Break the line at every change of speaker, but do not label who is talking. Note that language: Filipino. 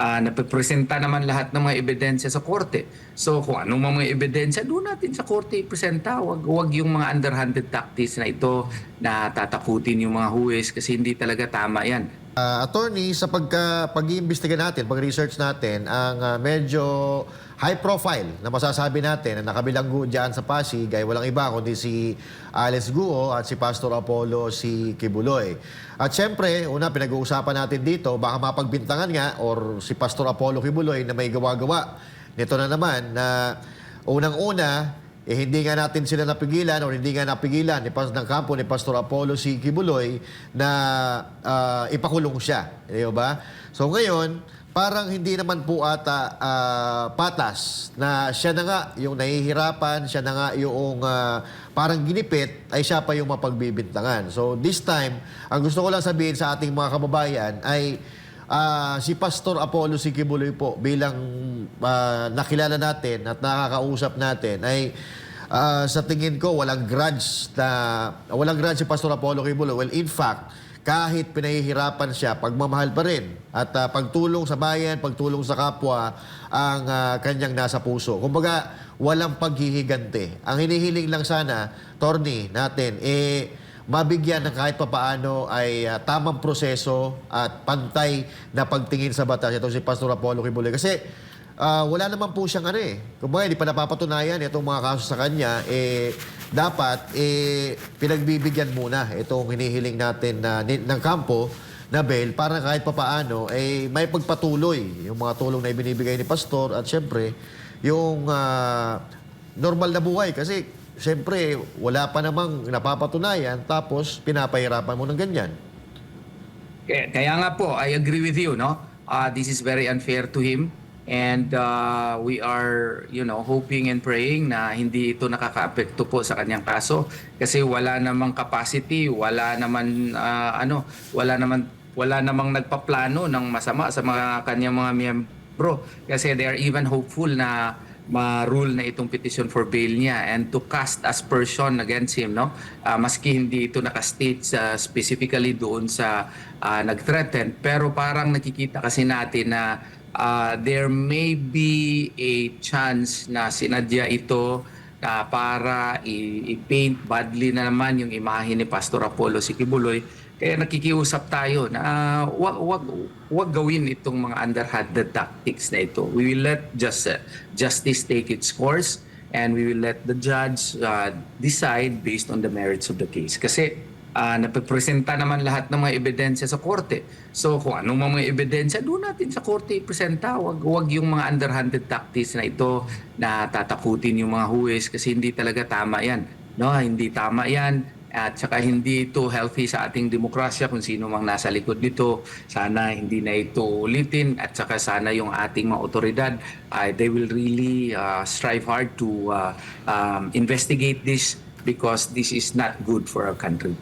uh, napipresenta naman lahat ng mga ebidensya sa korte. So kung anong mga ebidensya, doon natin sa korte ipresenta. Wag, wag yung mga underhanded tactics na ito na tatakutin yung mga huwes kasi hindi talaga tama yan.
Ah, attorney, sa pag-iimbestiga natin, pag-research natin, ang ah, medyo high profile na masasabi natin na nakabilanggo dyan sa Pasig ay walang iba kundi si Alice Guo at si Pastor Apollo si Kibuloy. At syempre, una pinag-uusapan natin dito, baka mapagbintangan nga or si Pastor Apollo Kibuloy na may gawa-gawa. Nito na naman na unang-una, eh, hindi nga natin sila napigilan o hindi nga napigilan ni Pas ng kampo ni Pastor Apollo si Kibuloy na ah, ipakulong siya. Di ba? So ngayon, parang hindi naman po ata ah, patas na siya na nga yung nahihirapan, siya na nga yung ah, parang ginipit, ay siya pa yung mapagbibintangan. So this time, ang gusto ko lang sabihin sa ating mga kababayan ay Ah, si Pastor Apollo si Kibuloy po bilang ah, nakilala natin at nakakausap natin ay ah, sa tingin ko walang grudge na walang grudge si Pastor Apollo Kibuloy. Well, in fact, kahit pinahihirapan siya, pagmamahal pa rin at ah, pagtulong sa bayan, pagtulong sa kapwa ang ah, kanyang nasa puso. Kumbaga, walang paghihigante. Ang hinihiling lang sana, Torny, natin, eh, mabigyan ng kahit papaano ay ah, tamang proseso at pantay na pagtingin sa batas. Ito si Pastor Apollo Kibuloy. Kasi ah, wala naman po siyang ano eh. Kung hindi pa napapatunayan itong mga kaso sa kanya, eh, dapat eh, pinagbibigyan muna itong hinihiling natin na, ng kampo na bail para kahit papaano eh, may pagpatuloy yung mga tulong na ibinibigay ni Pastor at syempre yung ah, normal na buhay kasi Siyempre, wala pa namang napapatunayan tapos pinapahirapan mo ng ganyan.
Kaya, kaya nga po, I agree with you, no? Uh, this is very unfair to him. And uh, we are, you know, hoping and praying na hindi ito nakaka-apekto po sa kanyang kaso kasi wala namang capacity, wala naman uh, ano, wala naman wala namang nagpaplano ng masama sa mga kanyang mga miyembro kasi they are even hopeful na ma-rule na itong petition for bail niya and to cast aspersion against him no? Ah, maski hindi ito nakastate sa specifically doon sa ah, nag-threaten. Pero parang nakikita kasi natin na ah, there may be a chance na sinadya ito na para i-paint badly na naman yung imahe ni Pastor Apollo si Kibuloy kaya nakikiusap tayo na ah, wag wag wag gawin itong mga underhanded tactics na ito. We will let just uh, justice take its course and we will let the judge uh, decide based on the merits of the case. Kasi uh, napipresenta naman lahat ng mga ebidensya sa korte. So kung anong mga ebidensya, doon natin sa korte ipresenta. Wag, wag yung mga underhanded tactics na ito na tatakutin yung mga huwes kasi hindi talaga tama yan. No, hindi tama yan. At saka hindi ito healthy sa ating demokrasya kung sino mang nasa likod nito. Sana hindi na ito ulitin at saka sana yung ating mga otoridad ay they will really uh, strive hard to uh, um, investigate this because this is not good for our country.